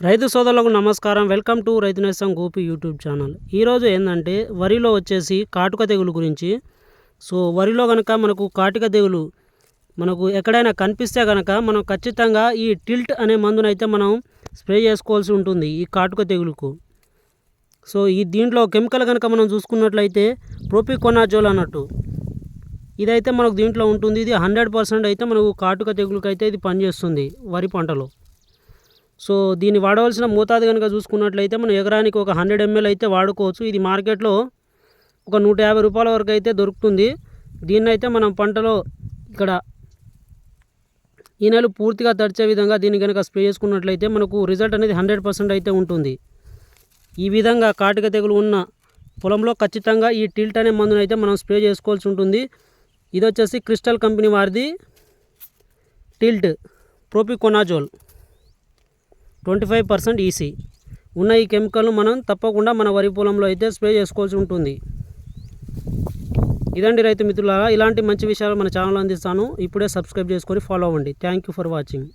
రైతు సోదరులకు నమస్కారం. వెల్కమ్ టు రైతు నేస్తం గోపి యూట్యూబ్ ఛానల్. ఈరోజు ఏంటంటే వరిలో వచ్చేసి కాటుక తెగులు గురించి. సో వరిలో కనుక మనకు కాటుక తెగులు మనకు ఎక్కడైనా కనిపిస్తే కనుక మనం ఖచ్చితంగా ఈ టిల్ట్ అనే మందునైతే మనం స్ప్రే చేసుకోవాల్సి ఉంటుంది ఈ కాటుక తెగులుకు. సో ఈ దీంట్లో కెమికల్ కనుక మనం చూసుకున్నట్లయితే ప్రోపికొనాజోల్ అన్నట్టు. ఇదైతే మనకు దీంట్లో ఉంటుంది. ఇది హండ్రెడ్ పర్సెంట్ అయితే మనకు కాటుక తెగులుకైతే ఇది పనిచేస్తుంది వరి పంటలో. సో దీన్ని వాడవలసిన మోతాదు కనుక చూసుకున్నట్లయితే మనం ఎకరానికి ఒక హండ్రెడ్ ఎంఎల్ అయితే వాడుకోవచ్చు. ఇది మార్కెట్లో ఒక నూట యాభై రూపాయల వరకు అయితే దొరుకుతుంది. దీన్ని అయితే మనం పంటలో ఇక్కడ ఈ నెల పూర్తిగా తడిచే విధంగా దీన్ని కనుక స్ప్రే చేసుకున్నట్లయితే మనకు రిజల్ట్ అనేది హండ్రెడ్ పర్సెంట్ అయితే ఉంటుంది. ఈ విధంగా కాటిక తెగులు ఉన్న పొలంలో ఖచ్చితంగా ఈ టిల్ట్ అనే మందును అయితే మనం స్ప్రే చేసుకోవాల్సి ఉంటుంది. ఇది వచ్చేసి క్రిస్టల్ కంపెనీ వారిది tilt propiconazole. Twenty five percent EC. ఉన్న ఈ కెమికల్ను మనం తప్పకుండా మన వరి పొలంలో అయితే స్ప్రే చేసుకోవాల్సి ఉంటుంది. ఇదండి రైతు మిత్రులారా ఇలాంటి మంచి విషయాలు మన ఛానల్ అందిస్తాను. ఇప్పుడే సబ్స్క్రైబ్ చేసుకొని ఫాలో అవ్వండి. Thank you for watching.